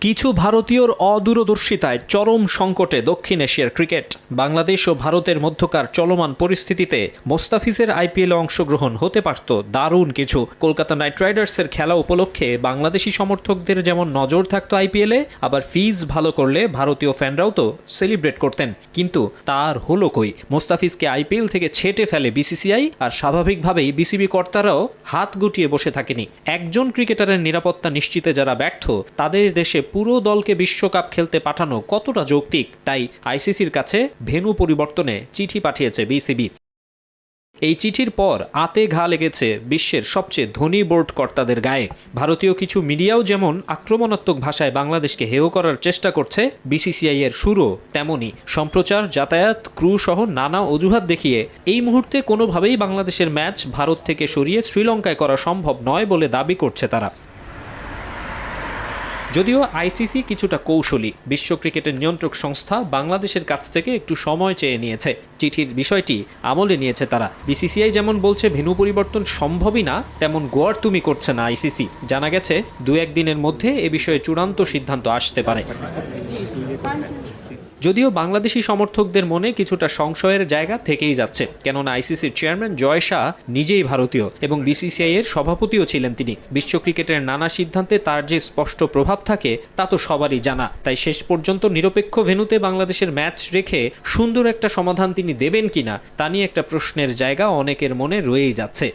কিছু ভারতীয়র অদূরদর্শিতায় চরম সংকটে দক্ষিণ এশিয়ার ক্রিকেট। বাংলাদেশ ও ভারতের মধ্যকার চলমান পরিস্থিতিতে মোস্তাফিজের আইপিএলে অংশগ্রহণ হতে পারত দারুণ কিছু। কলকাতা নাইট রাইডার্সের খেলা উপলক্ষে বাংলাদেশি সমর্থকদের যেমন নজর থাকতো আইপিএলে, আবার ফিজ ভালো করলে ভারতীয় ফ্যানরাও তো সেলিব্রেট করতেন। কিন্তু তার হলো কই? মোস্তাফিজকে আইপিএল থেকে ছেটে ফেলে বিসিসিআই আর স্বাভাবিকভাবেই বিসিবি কর্তারাও হাত গুটিয়ে বসে থাকেনি। একজন ক্রিকেটারের নিরাপত্তা নিশ্চিতে যারা ব্যর্থ, তাদের দেশে পুরো দলকে বিশ্বকাপ খেলতে পাঠানো কতটা যৌক্তিক, তাই আইসিসির কাছে ভেনু পরিবর্তনে চিঠি পাঠিয়েছে বিসিবি। এই চিঠির পর আতে ঘা লেগেছে বিশ্বের সবচেয়ে ধনী বোর্ড কর্তাদের গায়ে। ভারতীয় কিছু মিডিয়াও যেমন আক্রমণাত্মক ভাষায় বাংলাদেশকে হেয় করার চেষ্টা করছে, বিসিসিআই এর সুরও তেমনই। সম্প্রচার, যাতায়াত, ক্রু সহ নানা অজুহাত দেখিয়ে এই মুহূর্তে কোনোভাবেই বাংলাদেশের ম্যাচ ভারত থেকে সরিয়ে শ্রীলঙ্কায় করা সম্ভব নয় বলে দাবি করছে তারা। যদিও আইসিসি কিছুটা কৌশলী, বিশ্ব ক্রিকেটের নিয়ন্ত্রক সংস্থা বাংলাদেশের কাছ থেকে একটু সময় চেয়ে নিয়েছে। চিঠির বিষয়টি আমলে নিয়েছে তারা। বিসিসিআই যেমন বলছে ভেনু পরিবর্তন সম্ভবই না, তেমন গোয়ার তুমি করছে না আইসিসি। জানা গেছে দু একদিনের মধ্যে এ বিষয়ে চূড়ান্ত সিদ্ধান্ত আসতে পারে। যদিও বাংলাদেশি সমর্থকদের মনে কিছুটা সংশয়ের জায়গা থেকেই যাচ্ছে, কেননা আইসিসির চেয়ারম্যান জয় শাহ নিজেই ভারতীয় এবং বিসিসিআই এর সভাপতিও ছিলেন তিনি। বিশ্ব ক্রিকেটের নানা সিদ্ধান্তে তার যে স্পষ্ট প্রভাব থাকে, তা তো সবারই জানা। তাই শেষ পর্যন্ত নিরপেক্ষ ভেন্যুতে বাংলাদেশের ম্যাচ রেখে সুন্দর একটা সমাধান তিনি দেবেন কিনা, তা নিয়ে একটা প্রশ্নের জায়গা অনেকের মনে রয়েই যাচ্ছে।